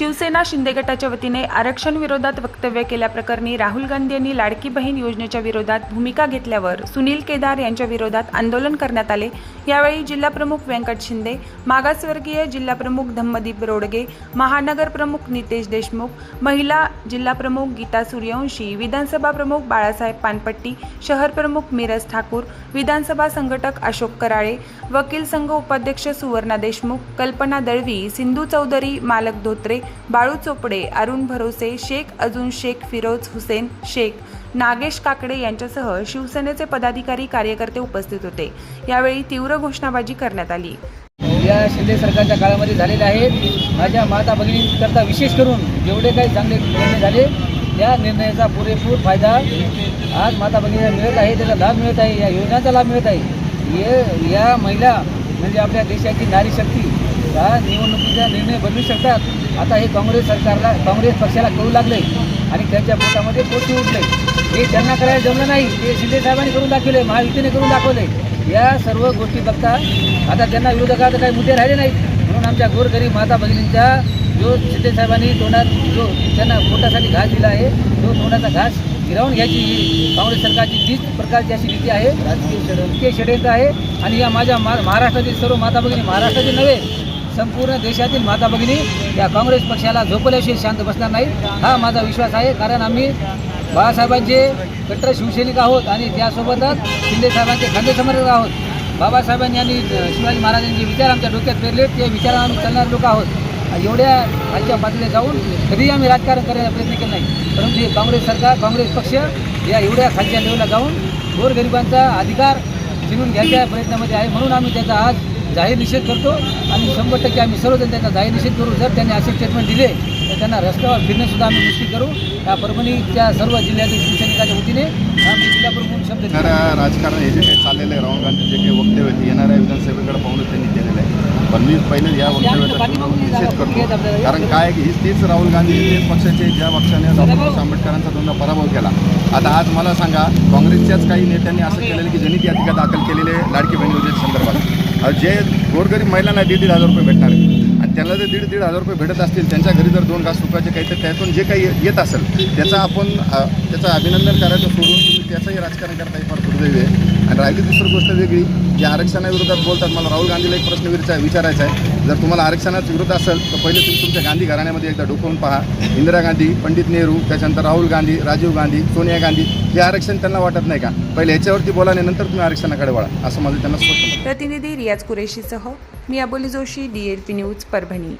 शिवसेना शिंदे गटाच्या वतीने आरक्षण विरोधात वक्तव्य केल्याप्रकरणी राहुल गांधी यांनी लाडकी बहीण योजनेच्या विरोधात भूमिका घेतल्यावर सुनील केदार यांच्या विरोधात आंदोलन करण्यात आले. यावेळी जिल्हाप्रमुख व्यंकट शिंदे मागासवर्गीय जिल्हाप्रमुख धम्मदीप रोडगे महानगर प्रमुख नितेश देशमुख महिला जिल्हाप्रमुख गीता सूर्यवंशी विधानसभा प्रमुख बाळासाहेब पानपट्टी शहर प्रमुख मिरज ठाकूर विधानसभा संघटक अशोक कराळे वकील संघ उपाध्यक्ष सुवर्णा देशमुख कल्पना दळवी सिंधू चौधरी मालक धोत्रे बाळू चोपडे अरुण भरोसे शेख अजून शेख फिरोज हुसेन शेख नागेश काकडे यांच्यासह शिवसेनेचे पदाधिकारी कार्यकर्ते उपस्थित होते. यावेळी तीव्र घोषणाबाजी करण्यात आली. या शिंदे सरकारच्या काळामध्ये झालेले आहेत. माझ्या माता भगिनींकरता विशेष करून जेवढे काही चांगले निर्णय झाले त्या निर्णयाचा पुरेपूर फायदा आज माता भगिनीला मिळत आहे त्याचा लाभ मिळत आहे या योजनांचा लाभ मिळत आहे. हे या महिला म्हणजे आपल्या देशाची नारी शक्ती निवडणुकीचा निर्णय बदलू शकतात. आता हे काँग्रेस सरकारला काँग्रेस पक्षाला कळू लागले आणि त्यांच्या पोटामध्ये पोटी उठले. हे त्यांना करायला जमलं नाही. ते शिंदे साहेबांनी करून दाखवले महायुतीने करून दाखवले. या सर्व गोष्टी बघता आता त्यांना विरोधकात काही मुद्दे राहिले नाहीत. म्हणून आमच्या गोरगरीब माता भगिनींच्या जो शिंदे साहेबांनी तोंडात जो त्यांना पोटासाठी घास दिला आहे तो तोंडाचा घास गिरावून घ्यायची ही काँग्रेस सरकारची तीच प्रकारची अशी नीती आहे. राजकीय षडयंत्र. आहे. आणि या माझ्या महाराष्ट्रातील सर्व माता भगिनी महाराष्ट्रातील नव्हे संपूर्ण देशातील माता भगिनी या काँग्रेस पक्षाला झोपल्याशिवाय शांत बसणार नाही हा माझा विश्वास आहे. कारण आम्ही बाळासाहेबांचे कट्टर शिवसैनिक आहोत आणि त्यासोबतच शिंदे साहेबांचे खांदे समर्थक आहोत. बाबासाहेबांनी आणि शिवाजी महाराजांचे विचार आमच्या डोक्यात पेरले ते विचार आम्ही चालणारे लोक आहोत. एवढ्या खालच्या पातळीला जाऊन कधीही आम्ही राजकारण करायचा प्रयत्न केला नाही. परंतु हे काँग्रेस सरकार काँग्रेस पक्ष या एवढ्या खालच्या लेवलला जाऊन गोरगरिबांचा अधिकार जिणून घ्यायच्या प्रयत्नामध्ये आहे. म्हणून आम्ही त्याचा आज जाहीर निषेध करतो आणि शंभर टक्के आम्ही सर्वजण त्याचा जाहीर निषेध करू. जर त्यांनी असे स्टेटमेंट दिले तर त्यांना रस्त्यावर फिरणेसुद्धा आम्ही निश्चित करू. या परभणीच्या सर्व जिल्ह्यातील शिवसैनिकाच्या वतीने आम्ही जिल्हा प्रमुख शब्द राजकारण हे जे काही चाललेलं आहे राहुल गांधी जे काही वक्तव्य येणाऱ्या विधानसभेकडे पाहूनच त्यांनी केलेलं आहे. पण मी पहिले या वक्तव्याचा निषेध करतो. कारण काय की ही तीच राहुल गांधी तेच पक्षाचे ज्या पक्षाने डॉक्टर आंबेडकरांचा दोनदा पराभव केला. आता आज मला सांगा काँग्रेसच्याच काही नेत्यांनी असं केलेलं की ज्यांनी ती याचिका दाखल केलेली आहे लाडकी बहीण संदर्भात? जे गोरगरीब महिलांना दीड दीड हजार रुपये भेटणार आहे आणि त्यांना जर दीड दीड हजार रुपये भेटत असतील त्यांच्या घरी जर दोन घास सुखाचे काही तर त्यातून जे काही येत असेल त्याचा आपण त्याचं अभिनंदन करायचं सोडून त्याचंही राजकारण करता येईल फार दुर्दैवी आहे आणि राहिली दुसरी गोष्ट वेगळी जे आरक्षणाविरोधात बोलतात मला राहुल गांधीला एक प्रश्न विचार विचारायचा आहे. जर तुम्हाला आरक्षणाचा विरोध असेल तर पहिले तुम्ही तुमच्या गांधी घराण्यामध्ये एकदा डोकवून पहा. इंदिरा गांधी पंडित नेहरू त्याच्यानंतर राहुल गांधी राजीव गांधी सोनिया गांधी हे आरक्षण त्यांना वाटत नाही का? पहिले याच्यावरती बोला आणि नंतर तुम्ही आरक्षणाकडे वळा असं माझं त्यांना स्पष्ट प्रतिनिधी रियाज कुरेशीसह मी Aboli Joshi D P news Parbhani.